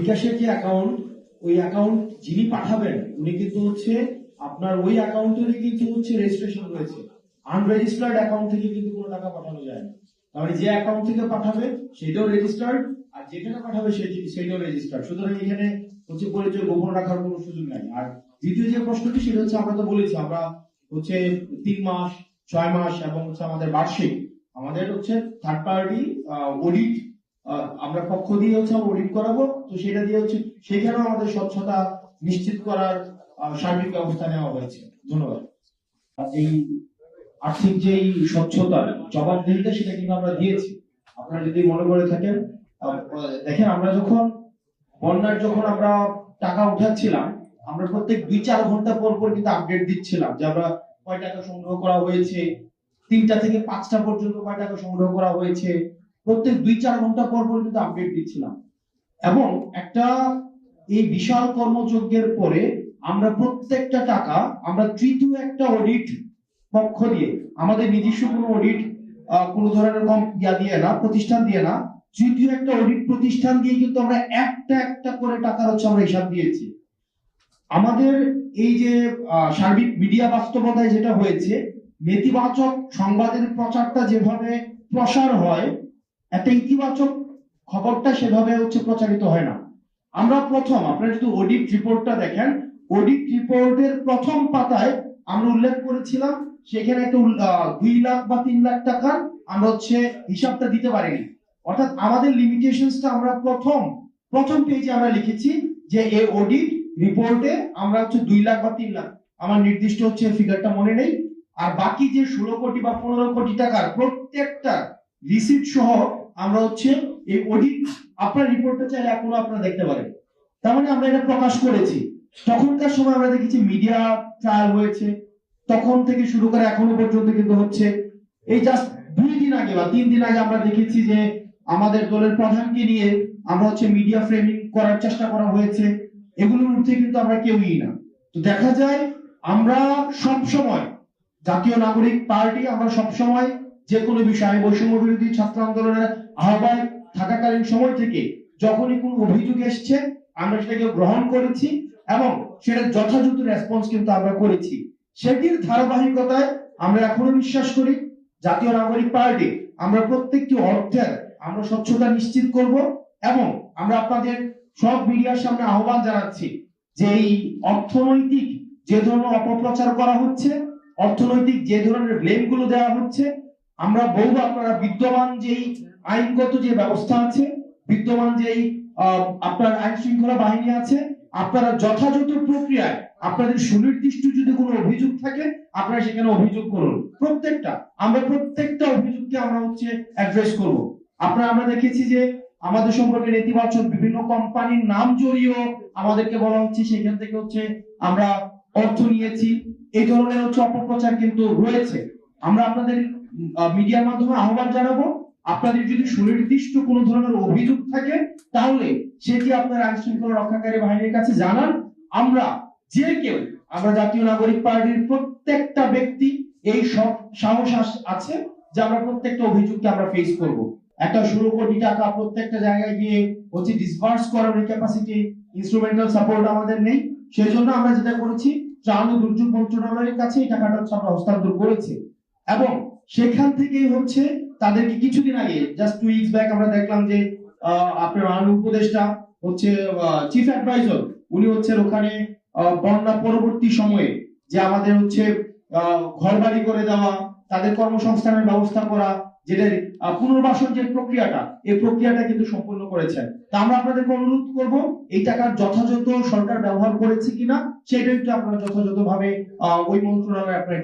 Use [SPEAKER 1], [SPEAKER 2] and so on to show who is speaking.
[SPEAKER 1] বিকাশের যে অ্যাকাউন্ট ওই অ্যাকাউন্ট যিনি পাঠাবেন, উনি কিন্তু হচ্ছে আপনার ওই অ্যাকাউন্টেরই কিন্তু হচ্ছে রেজিস্ট্রেশন রয়েছে। আনরেজিস্টার্ড অ্যাকাউন্ট থেকে কিন্তু কোনো টাকা পাঠানো যায় না। তার মানে যে অ্যাকাউন্ট থেকে পাঠাবে, সেটাও রেজিস্টার্ড আর যেখানে পাঠাবে সেটাও রেজিস্টার্ড সুতরাং এখানে হচ্ছে পরিচয় গোপন রাখার কোনো সুযোগ নাই। আর দ্বিতীয় যে প্রশ্নটি, সেটা হচ্ছে আমরা তো বলেছি, আমরা হচ্ছে তিন মাস, ছয় মাস এবং হচ্ছে আমাদের বার্ষিক। আমাদের হচ্ছে থার্ড পার্টি অডিট আমরা পক্ষ দিয়ে হচ্ছে আমরা অডিট করাবো। তো সেটা দিয়ে হচ্ছে সেখানেও আমাদের স্বচ্ছতা নিশ্চিত করার সার্বিক ব্যবস্থা নেওয়া হয়েছে। ধন্যবাদ। এই আর্থিক যেই স্বচ্ছতার জবাবদিহিতা সেটা কিন্তু আমরা দিয়েছি। আপনারা যদি মনে করে থাকেন দেখেন আমরা যখন, বন্যার যখন আমরা টাকা উঠাচ্ছিলাম, আমরা প্রত্যেক দুই চার ঘণ্টা পর পর কিন্তু আপডেট দিচ্ছিলাম যে আমরা কয় টাকা সংগ্রহ করা হয়েছে, তিনটা থেকে পাঁচটা পর্যন্ত কয় টাকা সংগ্রহ করা হয়েছে। প্রত্যেক দুই চার ঘণ্টা পর পর কিন্তু আপডেট দিচ্ছিলাম। এবং একটা এই বিশাল কর্মযজ্ঞের পরে আমরা প্রত্যেকটা টাকা আমরা তৃতীয় একটা অডিট পক্ষ দিয়ে, আমাদের নিজস্ব কোনো অডিট কোনো ধরনের কম ইয়া দিয়ে না, প্রতিষ্ঠান দিয়ে না, তৃতীয় একটা অডিট প্রতিষ্ঠান দিয়ে কিন্তু আমরা একটা একটা করে টাকার হচ্ছে আমরা হিসাব দিয়েছি। আমাদের এই যে সার্বিক মিডিয়া বাস্তবতায় যেটা হয়েছে, নেতিবাচক সংবাদের প্রচারটা যেভাবে প্রসার হয় একটা ইতিবাচক খবরটা সেভাবে হচ্ছে প্রচারিত হয় না। আমরা প্রথম, আপনারা যদি অডিট রিপোর্টটা দেখেন অডিট রিপোর্টের প্রথম পাতায় আমরা উল্লেখ করেছিলাম, সেখানে একটা দুই লাখ বা তিন লাখ টাকার আমরা হচ্ছে হিসাবটা দিতে পারিনি। অর্থাৎ আমাদের লিমিটেশনসটা আমরা প্রথম প্রথম পেজে আমরা লিখেছি যে এই অডিট রিপোর্টে আমরা হচ্ছে দুই লাখ বা তিন লাখ। আমার নির্দিষ্ট হচ্ছে ফিগারটা মনে নেই। আর বাকি যে ষোলো কোটি বা পনেরো কোটি টাকার প্রত্যেকটা রিসিপ্ট সহ আমরা হচ্ছে এই অডিট আপনার রিপোর্টটা চাইলে এখনও আপনারা দেখতে পারেন। তার মানে আমরা এটা প্রকাশ করেছি। তখনকার সময় আমরা দেখেছি মিডিয়া ট্রায়াল হয়েছে। তখন থেকে শুরু করে এখনও পর্যন্ত কিন্তু হচ্ছে এই জাস্ট দুই দিন আগে বা তিন দিন আগে আমরা দেখেছি যে আমাদের দলের প্রধানকে নিয়ে আমরা হচ্ছে মিডিয়া ফ্রেমিং করার চেষ্টা করা হয়েছে। এগুলোর ঊর্ধ্বে কিন্তু আমরা কেউই না। তো দেখা যায় আমরা সব সময় জাতীয় নাগরিক পার্টি আমরা সব সময় যে কোনো বিষয়ে বৈষম্য বিরোধী ছাত্র আন্দোলনের আহ্বায়ক থাকাকালীন সময় থেকে যখনই কোনো অভিযোগ এসছে, আমরা সেটাকে গ্রহণ করেছি এবং সেটা যথাযথ রেসপন্স কিন্তু আমরা করেছি। সেটির ধারাবাহিকতায় আমরা এখনও বিশ্বাস করি, জাতীয় নাগরিক পার্টি, আমরা প্রত্যেকটি অর্থের আমরা স্বচ্ছতা নিশ্চিত করব এবং আমরা আপনাদের সব মিডিয়ার সামনে আহ্বান জানাচ্ছি যে এই অর্থনৈতিক যে ধরনের অপপ্রচার করা হচ্ছে, অর্থনৈতিক যে ধরনের ব্লেমগুলো দেওয়া হচ্ছে আমরা বলব আপনারা বিদ্যমান যেই আইনগত যে ব্যবস্থা আছে, বিদ্যমান যেই আপনার আইন শৃঙ্খলা বাহিনী আছে, আপনারা যথাযথ প্রক্রিয়ায় আপনাদের সুনির্দিষ্ট যদি কোনো অভিযোগ থাকে, আপনারা সেখানে অভিযোগ করুন। প্রত্যেকটা, আমরা প্রত্যেকটা অভিযোগকে আমরা হচ্ছে অ্যাড্রেস করব। আপনারা, আমরা দেখেছি যে আমাদের সম্পর্কে নেতিবাচক বিভিন্ন কোম্পানির নাম জড়িয়েও আমাদেরকে বলা হচ্ছে, সেখান থেকে হচ্ছে আমরা অর্থ নিয়েছি। এই ধরনের হচ্ছে অপপ্রচার কিন্তু রয়েছে। আমরা আপনাদের মিডিয়ার মাধ্যমে আহ্বান জানাব। আপনাদের যদি সুনির্দিষ্ট কোনো ধরনের অভিযোগ থাকে, তাহলে সেটি আপনার আইন শৃঙ্খলা রক্ষাকারী বাহিনীর কাছে জানান। আমরা যে কেউ, আমরা জাতীয় নাগরিক পার্টির প্রত্যেকটা ব্যক্তি এই সব সাহস আছে যে আমরা প্রত্যেকটা অভিযোগকে আমরা ফেস করব। একটা ষোলো কোটি টাকা প্রত্যেকটা জায়গায় গিয়ে হচ্ছে ডিসবার্স করার ক্যাপাসিটি ইনস্ট্রুমেন্টাল সাপোর্ট আমাদের নেই। সেই জন্য আমরা যেটা করেছি, ত্রাণ ও দুর্যোগ মন্ত্রণালয়ের কাছে এই টাকাটা হচ্ছে আমরা হস্তান্তর করেছি। এবং সেখান থেকেই হচ্ছে তাদেরকে কিছুদিন আগে জাস্ট টু উইকস ব্যাক আমরা দেখলাম যে আপনার মাননীয় উপদেষ্টা হচ্ছে চিফ অ্যাডভাইজার উনি হচ্ছে ওখানে বন্যা পরবর্তী সময়ে যে আমাদের হচ্ছে ঘর বাড়ি করে দেওয়া, তাদের কর্মসংস্থানের ব্যবস্থা করা, যেটা পুনর্বাসন যে প্রক্রিয়াটা, এই প্রক্রিয়াটা কিন্তু সম্পূর্ণ করেছেন। তা আমরা আপনাদেরকে অনুরোধ করব, এই টাকার যথাযথ সরকার ব্যবহার করেছে কিনা, সেটা একটু আপনারা যথাযথভাবে ওই মন্ত্রণালয়ে আপনারা